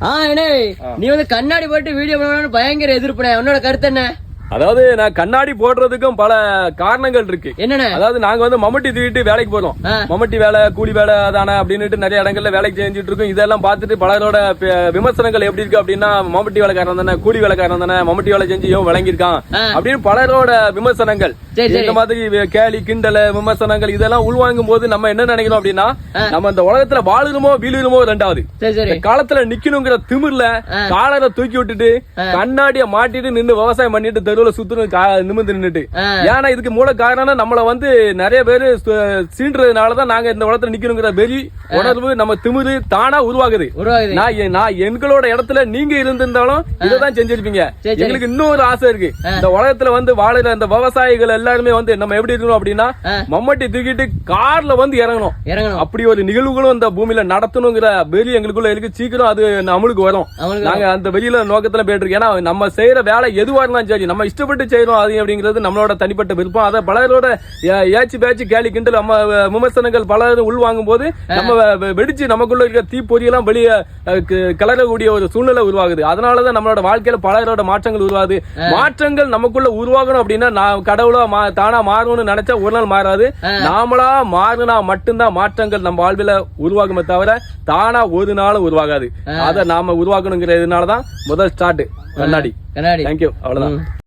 ஆ அண்ணே நீ வந்து கண்ணாடி போட்டு வீடியோ பண்ணணும்னு பயங்கர எதிர்ப்புனே உன்னோட கருத்து என்ன? அதாவது நான் கண்ணாடி போடுறதுக்கும் பல காரணங்கள் இருக்கு. என்னண்ணே அதாவது நாங்க வந்து மம்மட்டி தூக்கிட்டு வேலைக்கு போறோம். மம்மட்டி வேலை கூலி வேலை அதானே அப்படின்னுட்டு நிறைய இடங்கள்ல வேலைக்கு செஞ்சுட்டு இருக்கோம். இதெல்லாம் பார்த்துட்டு பலரோட விமர்சனங்கள் எப்படி இருக்கு அப்படின்னா மம்மட்டி வேலைக்காரன் தானே கூலி வேலைக்காரன் தானே மம்மட்டி வேலை செஞ்சு இவன் விளங்கியிருக்கான். அப்படின்னு பலரோட விமர்சனங்கள். இந்த மாதிரி கேலி கிண்டல விமர்சனங்கள் இதெல்லாம் உள்வாங்கும் போது நம்ம என்ன நினைக்கிறோம் அப்படின்னா நம்ம இந்த உலகத்துல வாழுறோமோ வீழுமோ ரெண்டாவது. காலத்துல நிக்கணுங்கிற திமிர்ல காலரை தூக்கி விட்டுட்டு கண்ணாடிய மாட்டிட்டு நின்னு விவசாயம் பண்ணிட்டு தெருவுல நிமிர்ந்து நின்னுட்டு. ஆ. ஏன்னா இதுக்கு மூல காரணம் நம்மள வந்து நிறைய பேரு சு- சீன்றதுனாலதான் நாங்க இந்த உலகத்துல நிக்கணுங்கிற வெறி உணர்வு நம்ம திமிரு தானா உருவாகுது. நான் நான் எங்களோட இடத்துல நீங்க இருந்திருந்தாலும் இததான் செஞ்சிருப்பீங்க. சரி, சரி. எங்களுக்கு இன்னொரு ஆசை இருக்கு. இந்த உலகத்துல வந்து வாழுற இந்த விவசாயிகள் எல்லாருமே வந்து நம்ம எப்படி இருக்கணும் அப்படின்னா. மம்மட்டி தூக்கிட்டு கார்ல வந்து இறங்கணும். இறங்கணும். அப்படி ஒரு நிகழ்வுகளும் இந்த பூமியில நடத்தணுங்கிற வெறி எங்களுக்குள்ள இருக்கு. சீக்கிரம் அது நம்மளுக்கு வரும். நாங்க அந்த வெளியில நோக்கத்துல போயிட்டு இருக்கோம். ஏன்னா நம்ம செய்யற வேலை எதுவா இருந்தாலும் சரி நம்ம இஷ்டப்பட்டு செய்யறோம் அது அப்படிங்கிறது நம்மளோட தனிப்பட்ட விருப்பம். அதை பலரோட ஏச்சு பேச்சு கேலி கிண்டல் நம்ம விமர்சனங்கள் பலரும் உள்வாங்கும் போது நம்ம வெடிச்சு நமக்குள்ள இருக்க தீப்பொறியெல்லாம் வெளியே அஹ், க- கிளறக்கூடிய ஒரு சூழ்நிலை உருவாகுது. அதனாலதான் நம்மளோட வாழ்க்கையில பலரோட மாற்றங்கள் உருவாகுது. மாற்றங்கள் நமக்குள்ள உருவாகணும் அப்படின்னா நான் கடவுளா தானா மாறணும்னு நினைச்சா ஒரு நாள் மாறாது. நாமளா மாறினா மட்டும்தான் மாற்றங்கள் நம்ம வாழ்வில உருவாகுமே தவிர தானா ஒரு நாளும் உருவாகாது. அதை நாம உருவாக்கணுங்கிறதுனாலதான் முதல் ஸ்டார்ட். கண்ணாடி. கண்ணாடி. தேங்க்யூ அவ்வளவுதான்.